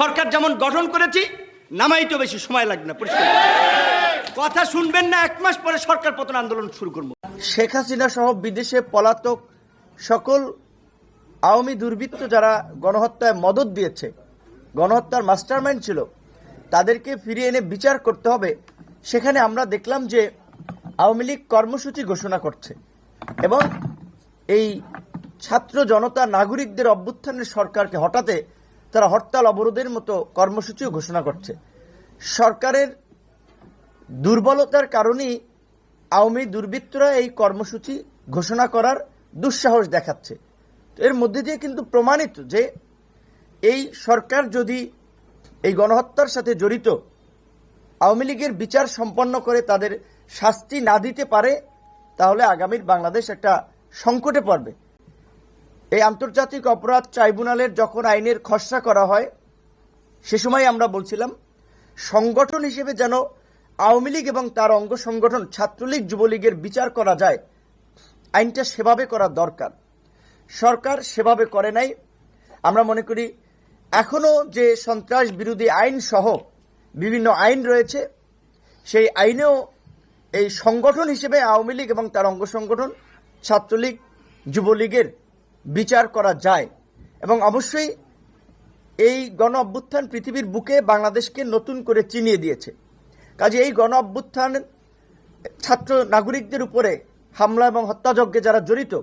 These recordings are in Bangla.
সরকার যেমন গঠন করেছি নামাইতেও বেশি সময় লাগবে না, পরিষ্কার। কথা শুনবেন না, এক মাস পরে সরকার পতন আন্দোলন শুরু করব। শেখ হাসিনা সহ বিদেশে পলাতক সকল আওয়ামী দুর্বৃত্ত যারা গণহত্যায় মদত দিয়েছে, গণহত্যার মাস্টারমাইন্ড ছিল, তাদেরকে ফিরিয়ে এনে বিচার করতে হবে। সেখানে আমরা দেখলাম যে আওয়ামী লীগ কর্মসূচি ঘোষণা করছে এবং এই ছাত্র জনতা নাগরিকদের অভ্যুত্থানের সরকারকে হঠাতে তারা হরতাল অবরোধের মতো কর্মসূচিও ঘোষণা করছে। সরকারের দুর্বলতার কারণেই আওয়ামী দুর্বৃত্তরা এই কর্মসূচি ঘোষণা করার দুঃসাহস দেখাচ্ছে। এর মধ্যে দিয়ে কিন্তু প্রমাণিত যে এই সরকার যদি এই গণহত্যার সাথে জড়িত আওয়ামী লীগের বিচার সম্পন্ন করে তাদের শাস্তি না দিতে পারে, তাহলে আগামীর বাংলাদেশ একটা সংকটে পড়বে। এই আন্তর্জাতিক অপরাধ ট্রাইব্যুনালের যখন আইনের খসড়া করা হয়, সে সময় আমরা বলছিলাম, সংগঠন হিসেবে যেন আওয়ামী লীগ এবং তার অঙ্গ সংগঠন ছাত্রলীগ, যুবলীগের বিচার করা যায়, আইনটা সেভাবে করা দরকার। সরকার সেভাবে করে নাই। আমরা মনে করি এখনও যে সন্ত্রাস বিরোধী আইন সহ বিভিন্ন আইন রয়েছে, সেই আইনেও এই সংগঠন হিসেবে আওয়ামী লীগ এবং তার অঙ্গ সংগঠন, ছাত্রলীগ, যুবলীগের বিচার করা যায়। এবং অবশ্যই এই গণ অভ্যুত্থান পৃথিবীর বুকে বাংলাদেশকে নতুন করে চিনিয়ে দিয়েছে। কাজে এই গণ অভ্যুত্থান ছাত্র নাগরিকদের উপরে হামলা এবং হত্যাযজ্ঞে যারা জড়িত,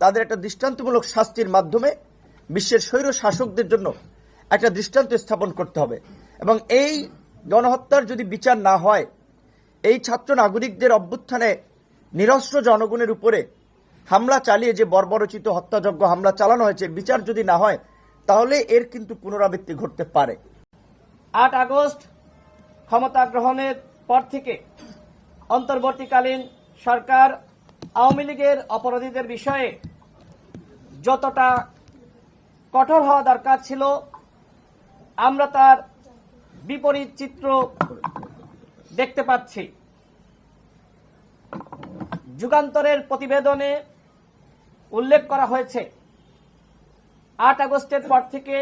তাদের একটা দৃষ্টান্তমূলক শাস্তির মাধ্যমে বিশ্বের স্বৈর শাসকদের জন্য একটা দৃষ্টান্ত স্থাপন করতে হবে। এবং এই গণহত্যার যদি বিচার না হয়, এই ছাত্র নাগরিকদের অভ্যুত্থানে নিরস্ত্র জনগণের উপরে হামলা চালিয়ে যে বর্বরচিত হত্যাযজ্ঞ হামলা চালানো হয়েছে, বিচার যদি না হয়, তাহলে এর কিন্তু পুনরাবৃত্তি ঘটতে পারে। আট আগস্ট ক্ষমতা গ্রহণের পর থেকে অন্তর্বর্তীকালীন সরকার আওয়ামী লীগের অপরাধীদের বিষয়ে যতটা কঠোর হওয়া দরকার ছিল, আমরা তার বিপরীত চিত্র দেখতে পাচ্ছি। যুগান্তরের প্রতিবেদনে উল্লেখ করা হয়েছে। আট আগস্টের পর থেকে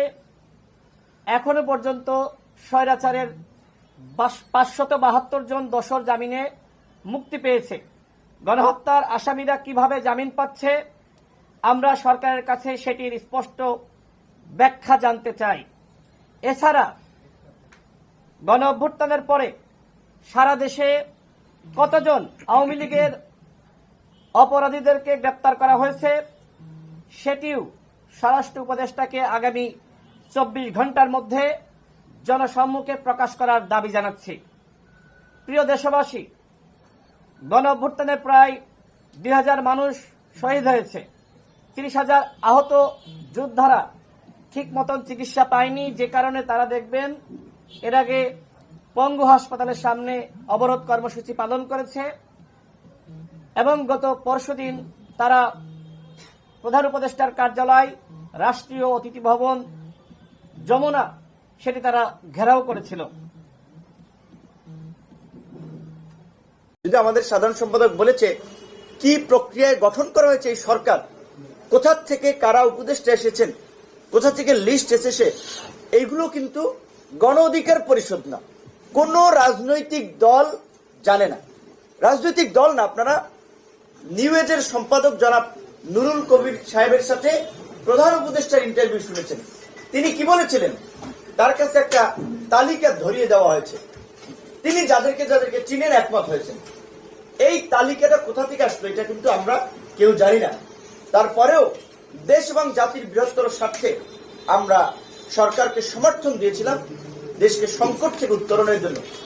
এখনও পর্যন্ত স্বৈরাচারের পাঁচশত বাহাত্তর জন দশর জামিনে মুক্তি পেয়েছে। গণহত্যার আসামিরা কীভাবে জামিন পাচ্ছে, আমরা সরকারের কাছে সেটির স্পষ্ট ব্যাখ্যা জানতে চাই। এছাড়া গণ অভ্যুত্থানের পরে সারা দেশে কতজন আওয়ামী লীগের অপরাধীদেরকে গ্রেপ্তার করা হয়েছে। সেটিও স্বরাষ্ট্র উপদেষ্টাকে আগামী চব্বিশ ঘণ্টার মধ্যে জনসম্মুখে প্রকাশ করার দাবি জানাচ্ছি। প্রিয় দেশবাসী গণ অভ্যুত্থানে প্রায় দুই হাজার মানুষ শহীদ হয়েছে। তিরিশ হাজার আহত যোদ্ধারা ঠিক মতন চিকিৎসা পায়নি। যে কারণে তারা দেখবেন, এর আগে পঙ্গু হাসপাতালের সামনে অবরোধ কর্মসূচি পালন করেছে। এবং গত পরশুদিন তারা প্রধান উপদেষ্টার কার্যালয়, রাষ্ট্রীয় অতিথি ভবন, যমুনা, সেটি তারা ঘেরাও করেছিল। যদি আমাদের সাধারণ সম্পাদক বলেছে, কি প্রক্রিয়ায় গঠন করা হয়েছে এই সরকার? কোথা থেকে কারা উপদেষ্টা এসেছেন? কোথা থেকে লিস্ট এসেছে? এইগুলো কিন্তু গণ অধিকার পরিষদ না। কোন রাজনৈতিক দল জানে না। রাজনৈতিক দল না, আপনারা নিউ এজের সম্পাদক জনাব নুরুল কবির সাহেবের সাথে প্রধান উপদেষ্টার ইন্টারভিউ শুনেছেন। তিনি কি বলেছিলেন? তার কাছে একটা তালিকা ধরিয়ে দেওয়া হয়েছে। তিনি যাদেরকে যাদেরকে চিনেন একমত হয়েছেন। এই তালিকাটা কোথা থেকে আসলো এটা কিন্তু আমরা কেউ জানি না। তারপরেও দেশ এবং জাতির বৃহত্তর স্বার্থে আমরা সরকারকে সমর্থন দিয়েছিলাম, দেশকে সংকট থেকে উত্তরণের জন্য।